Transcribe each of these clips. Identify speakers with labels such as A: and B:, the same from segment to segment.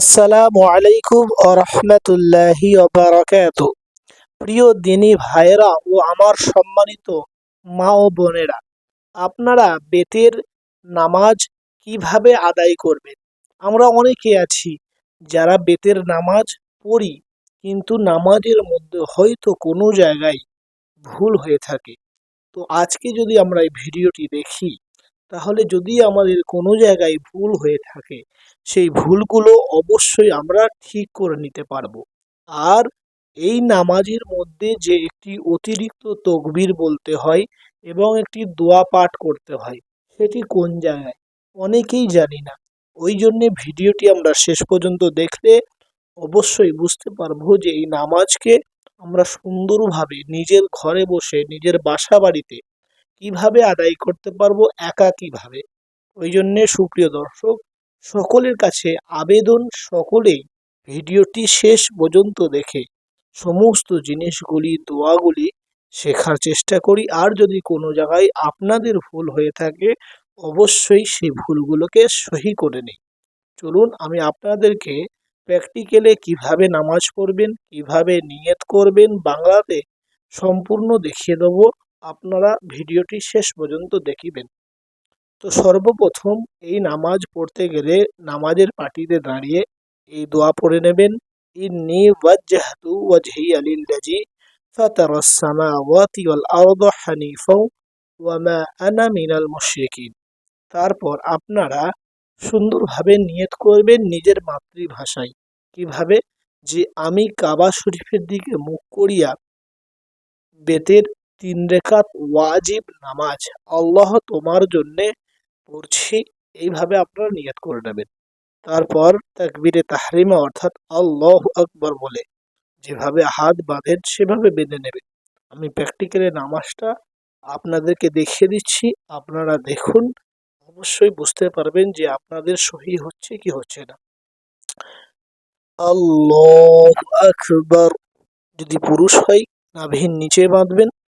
A: আসসালামু আলাইকুম ও রহমতুল্লাহি প্রিয় দিনী ভাইরা ও আমার সম্মানিত মা ও বোনেরা, আপনারা বেতের নামাজ কীভাবে আদায় করবেন? আমরা অনেকে আছি যারা বেতের নামাজ পড়ি, কিন্তু নামাজের মধ্যে হয়তো কোনো জায়গায় ভুল হয়ে থাকে। তো আজকে যদি আমরা এই ভিডিওটি দেখি তাহলে যদি আমাদের কোনো জায়গায় ভুল হয়ে থাকে, সেই ভুলগুলো অবশ্যই আমরা ঠিক করে নিতে পারব। আর এই নামাজের মধ্যে যে একটি অতিরিক্ত তকবির বলতে হয় এবং একটি দোয়া পাঠ করতে হয়, সেটি কোন জায়গায়? অনেকেই জানি না। ওই জন্যে ভিডিওটি আমরা শেষ পর্যন্ত দেখলে অবশ্যই বুঝতে পারব যে এই নামাজকে আমরা সুন্দরভাবে নিজের ঘরে বসে, নিজের বাসা বাড়িতে কীভাবে আদায় করতে পারব একাকীভাবে ওই জন্যে সুপ্রিয় দর্শক, সকলের কাছে আবেদন, সকলেই ভিডিওটি শেষ পর্যন্ত দেখে সমস্ত জিনিসগুলি, দোয়াগুলি শেখার চেষ্টা করি। আর যদি কোনো জায়গায় আপনাদের ভুল হয়ে থাকে, অবশ্যই সেই ভুলগুলোকে সহি করে নিই চলুন, আমি আপনাদেরকে প্র্যাকটিক্যালে কীভাবে নামাজ পড়বেন, কীভাবে নিয়ত করবেন, বাংলাতে সম্পূর্ণ দেখিয়ে দেবো। আপনারা ভিডিওটি শেষ পর্যন্ত দেখিবেন। তো সর্বপ্রথম এই নামাজ পড়তে গেলে নামাজের পাটিতে দাঁড়িয়ে এই দোয়া পড়ে নেবেন। ইন্নি ওয়াজ্জাহতু ওয়াজহিয়া লিল্লাজি ফাতারাস সামাওয়াতি ওয়াল আরদা হানিফা ওয়া মা আনা মিনাল মুশরিকিন। তারপর আপনারা সুন্দরভাবে নিয়ত করবেন নিজের মাতৃভাষায়। কীভাবে? যে আমি কাবা শরীফের দিকে মুখ করিয়া বেতের তিন রেখাত ওয়াজিব নামাজ। আল্লাহ তোমার জন্যে পড়ছি, এইভাবে আপনারা নিয়াত করে নেবেন। তারপর তাকবিরে তাহরিমা অর্থাৎ আল্লাহ আকবর বলে, যেভাবে হাত বাঁধেন সেভাবে বেঁধে নেবেন। আমি প্র্যাকটিক্যালে নামাজটা আপনাদেরকে দেখিয়ে দিচ্ছি, আপনারা দেখুন, অবশ্যই বুঝতে পারবেন যে আপনাদের সহি হচ্ছে কি হচ্ছে না। আল্লাহ আকবর। যদি পুরুষ হয়, নাভির নিচে বাঁধবেন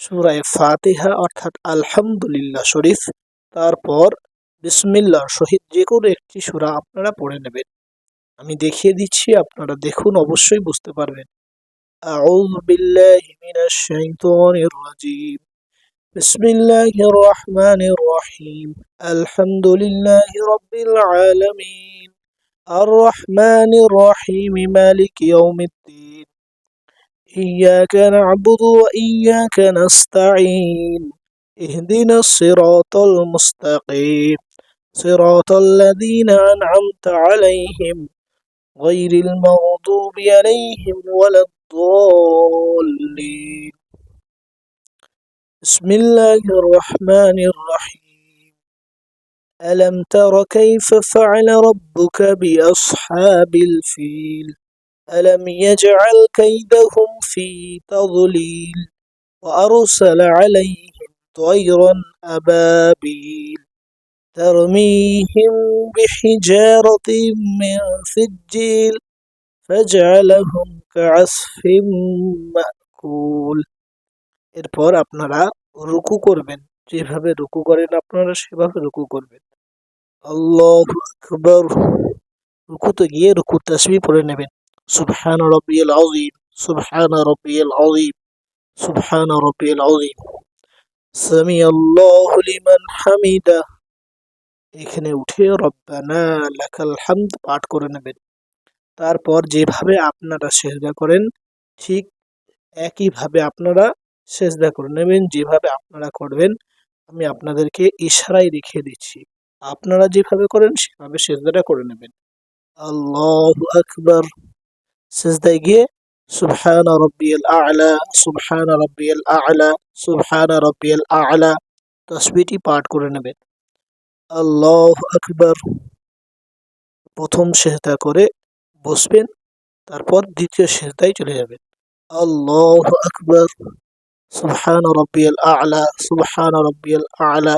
A: সূরায়ে ফাতিহা অর্থাৎ আলহামদুলিল্লাহ শরীফ তারপর বিসমিল্লাহ সহিত যে কোনো একটি সূরা আপনারা পড়ে নেবেন আমি দেখিয়ে দিচ্ছি আপনারা দেখুন অবশ্যই বুঝতে পারবেন أعوذ بالله من الشيطان الرجيم بسم الله الرحمن الرحيم الحمد لله رب العالمين الرحمن الرحيم مالك يوم الدين إياك نعبد وإياك نستعين اهدنا الصراط المستقيم. صراط الذين أنعمت عليهم غير المغضوب عليهم ولا الضالين. بسم الله الرحمن الرحيم. ألم تر كيف فعل ربك بأصحاب الفيل؟ ألم يجعل كيدهم في تضليل وأرسل عليهم طيرا أبابيل ترميهم بحجارة من سجيل فجعلهم كعصف مأكول এরপর আপনারা রুকু করবেন যেভাবে রুকু করেন আপনারা সেভাবে রুকু করবেন আল্লাহ আকবর রুকুতে গিয়ে রুকু তাসবি পড়ে নেবেন সুবহান রব্বিয়াল আযীম সুবহান রব্বিয়াল আযীম সুবহান রব্বিয়াল আযীম সামি আল্লাহু লিমান হামিদা এখানে উঠে রব্বানা লাকাল হামদ পাঠ করে নেবেন। তারপর যেভাবে আপনারা সেজদা করেন, ঠিক একইভাবে আপনারা সেজদা করে নেবেন, যেভাবে আপনারা করবেন, আমি আপনাদেরকে ইশারায় দেখিয়ে দিচ্ছি। আপনারা যেভাবে করেন, সেভাবে সেজদাটা করে নেবেন। আল্লাহ আকবর। সেজদায় গিয়ে সুবহান রব্বিয়াল আ'লা, সুবহান রব্বিয়াল আ'লা, সুবহান রব্বিয়াল আ'লা তসবিটি পাঠ করে নেবেন। আল্লাহ আকবর। প্রথম সেজদা করে বসবেন, তারপর দ্বিতীয় সেজদায় চলে যাবেন। আল্লাহ আকবর। সুবহান রব্বিয়াল আ'লা, সুবহান রব্বিয়াল আ'লা,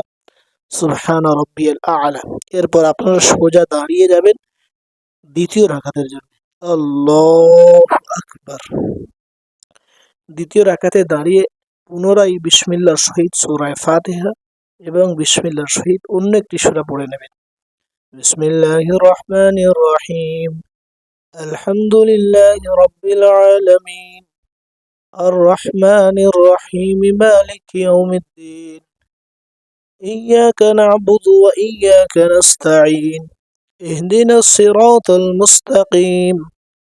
A: সুবহান রব্বিয়াল আ'লা। এরপর আপনারা সোজা দাঁড়িয়ে যাবেন দ্বিতীয় রাকাতের জন্য। আল্লাহ আকবর দ্বিতীয় রাকাতে দাঁড়িয়ে পুনরায় বিসমিল্লার সহিত সূরায় ফাতিহা এবং বিসমিল্লার সহিত অন্য একটি সূরা পড়ে নেবেন বিসমিল্লাহির রহমানির রহিম আলহামদুলিল্লাহি রাব্বিল আলামিন الرحمن الرحيم مالك يوم الدين إياك نعبد وإياك نستعين اهدنا الصراط المستقيم.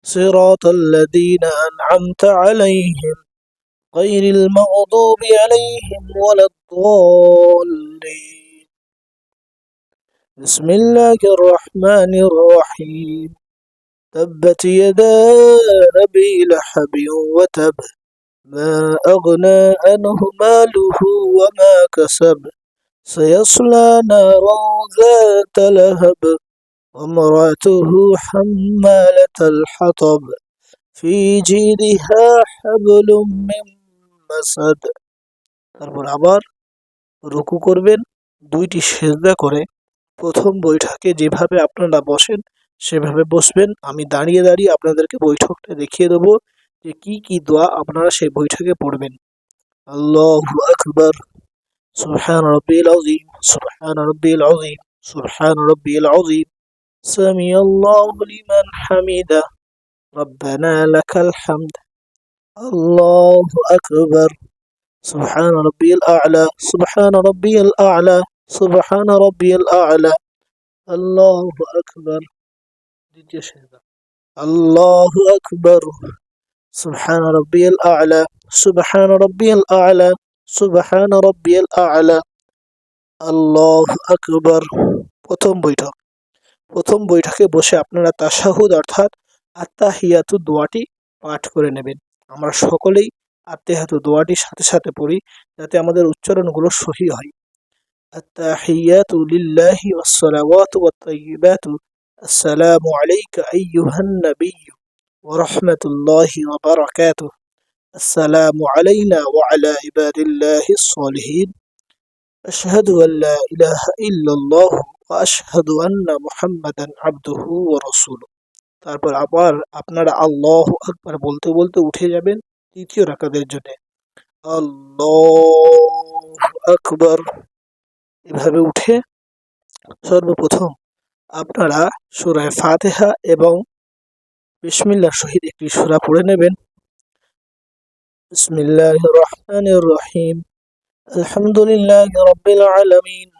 A: صراط الذين أنعمت عليهم غير المغضوب عليهم ولا الضالين. بسم الله الرحمن الرحيم. تبت يدا أبي لحب وتب. ما أغنى عنه ماله وما كسب. سيصلى نارا ذات لهب. وامرأته حمالة الحطب في جيدها حبل من مسد তারপর আবার রুকু করবেন দুইটি সেজদা করে প্রথম বৈঠকে যেভাবে আপনারা বসেন সেভাবে বসবেন আমি দাঁড়িয়ে দাঁড়িয়ে আপনাদেরকে বৈঠকটা দেখিয়ে দেবো যে কি কি দোয়া আপনারা সেই বৈঠকে পড়বেন আল্লাহু আকবার সুবহান রব্বিল আযীম সুবহান রব্বিল আযীম সুবহান রব্বিল আযীম سمع الله لمن حمده ربنا لك الحمد الله أكبر سبحان ربي الأعلى سبحان ربي الأعلى سبحان ربي الأعلى الله أكبر দ্বিতীয় সেজদা الله أكبر سبحان ربي الأعلى سبحان ربي الأعلى سبحان ربي الأعلى الله أكبر প্রথম বৈঠক প্রথম বৈঠকে বসে আপনারা তাশাহুদ অর্থাৎ আত্মাহিয়াতু দোয়াটি পাঠ করে নেবেন। আমরা সকলেই আত্মাহিয়াতু দোয়াটি সাথে সাথে পড়ি যাতে আমাদের উচ্চারণগুলো সহি হয়। আসসালামু আলাইকা আইয়ুহান নাবিয়্যু ওয়া রাহমাতুল্লাহি ওয়া বারাকাতুহু আসসালামু আলাইনা ওয়া আলা ইবাদিল্লাহিস সালিহিন আশহাদু আল লা ইলাহা ইল্লাল্লাহু ওয়া আশহাদু আন্না মুহাম্মাদান আবদুহু ওয়া রাসূলুহু। তারপর আবার আপনারা আল্লাহু আকবার বলতে বলতে উঠে যাবেন তৃতীয় রাকাতের জন্য। আল্লাহু আকবার। এভাবে উঠে সর্বপ্রথম আপনারা সুরায় ফাতিহা এবং বিসমিল্লাহর সহিত একটি সূরা পড়ে নেবেন। বিসমিল্লাহির রহমানির রহিম। আলহামদুলিল্লাহি রাব্বিল আলামিন।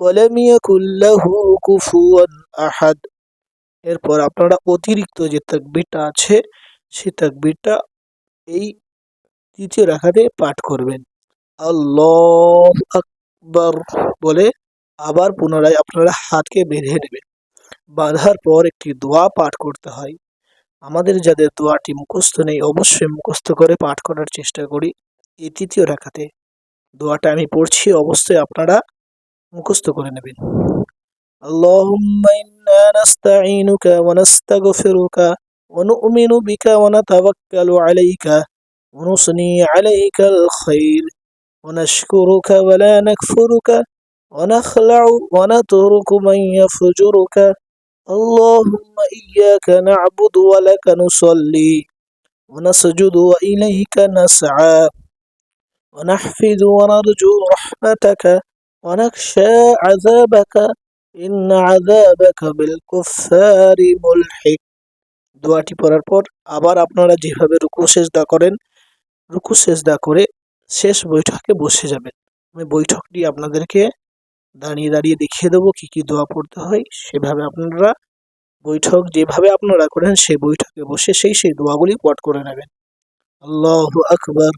A: ওয়ালাম ইয়াকুল্লাহু কুফুয়ান আহাদ। এরপর আপনারা অতিরিক্ত যে তাকবিরটা আছে, সে তাকবিরটা এই তৃতীয় রাখাতে পাঠ করবেন। আল্লাহ আকবর বলে আবার পুনরায় আপনারা হাতকে বেঁধে নেবেন। বাঁধার পর একটি দোয়া পাঠ করতে হয়। আমাদের যাদের দোয়াটি মুখস্থ নেই, অবশ্যই মুখস্থ করে পাঠ করার চেষ্টা করি। এই তৃতীয় রাখাতে দোয়াটা আমি পড়ছি, অবশ্যই আপনারা মুখস্থ করে নেবেন اللهم إنا نستعينك ونستغفرك ونؤمن بك ونتوكل عليك ونصني عليك الخير ونشكرك ولا نكفرك ونخلع ونترك من يفجرك اللهم إياك نعبد ولك نصلي ونسجد وإليك نسعى ونحفظ ونرجو رحمتك ونخشى عذابك إن عذابك بالكفار ملحق দোয়াটি পড়ার পর আবার আপনারা যেভাবে রুকু সেজদা করেন রুকু সেজদা করে শেষ বৈঠকে বসে যাবেন আমি বৈঠকটি আপনাদেরকে দাঁড়িয়ে দাঁড়িয়ে দেখিয়ে দেবো কি কি দোয়া পড়তে হয় সেভাবে আপনারা বৈঠক যেভাবে আপনারা করেন সেই বৈঠকে বসে সেই সেই দোয়াগুলি পাঠ করে নেবেন الله أكبر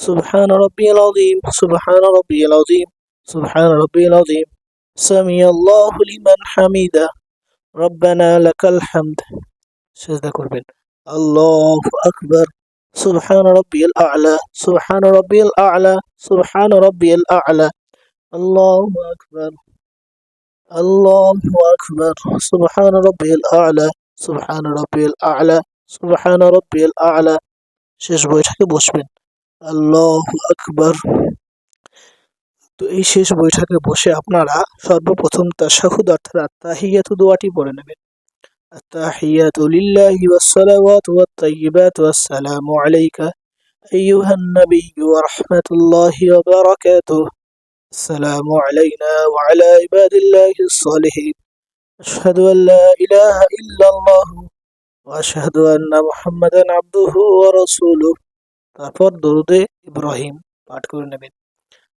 A: سبحان ربي العظيم سبحان ربي العظيم سبحان ربي العظيم سمي الله لمن حمده ربنا لك الحمد সেজদা করবেন আল্লাহ আকবর সুবহান রব্বিল আ'লা সুবহান রব্বিল আ'লা সুবহান রব্বিল আ'লা আল্লাহু আকবার আল্লাহু আকবার সুবহান রব্বিল আ'লা সুবহান রব্বিল আ'লা সুবহান রব্বিল আ'লা শেষ বৈঠকে বসবেন আল্লাহু আকবার তো এই শেষ বৈঠকে বসে আপনারা সর্বপ্রথম তাশাহুদ অর্থাৎ তাহিয়াতু দোয়াটি পড়ে নেবেন التحيات لله والصلوات والطيبات والسلام عليك أيها النبي ورحمة الله وبركاته السلام علينا وعلى عباد الله الصالحين أشهد أن لا إله إلا الله وأشهد أن محمدا عبده ورسوله তারপর দরুদে ইব্রাহিম পাঠ করে নেবেন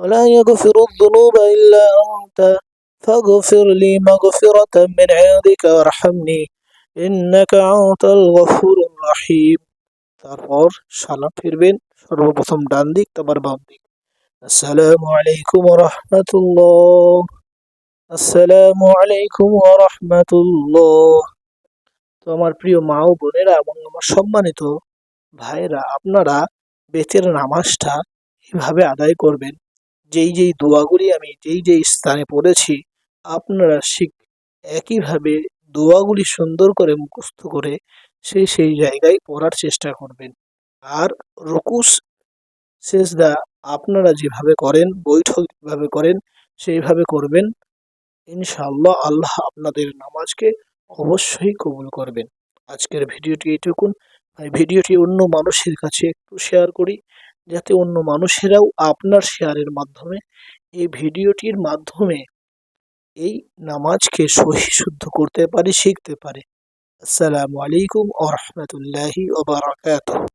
A: ولا يغفر الذنوب إلا أنت فاغفر لي مغفرة من عندك وارحمني إنك أنت الغفور الرحيم তারপর সালাম ফিরবেন সর্বপ্রথম ডান দিক তারপর বাম দিক আসসালামু আলাইকুম রহমতুল্লাহ আসসালামু আলাইকুম রহমতুল্লাহ তো আমার প্রিয় মা ও বোনেরা এবং আমার সম্মানিত ভাইরা আপনারা বেতের নামাজটা এভাবে আদায় করবেন যেই যেই দোয়াগুলি আমি যেই যেই স্থানে পড়েছি, আপনারা শিখ একইভাবে দোয়াগুলি সুন্দর করে মুখস্থ করে সেই সেই জায়গায় পড়ার চেষ্টা করবেন। আর রকুস সেজদা আপনারা যেভাবে করেন, বৈঠক যেভাবে করেন, সেইভাবে করবেন। ইনশাআল্লাহ আল্লাহ আপনাদের নামাজকে অবশ্যই কবুল করবেন। আজকের ভিডিওটি এটুকুন ভিডিওটি অন্য মানুষের কাছে একটু শেয়ার করি। যাতে অন্য মানুষেরাও আপনার শেয়ারের মাধ্যমে এই ভিডিওটির মাধ্যমে এই নামাজকে সহি শুদ্ধ করতে পারে, শিখতে পারে। আসসালামু আলাইকুম আ ওবরাকাতুহ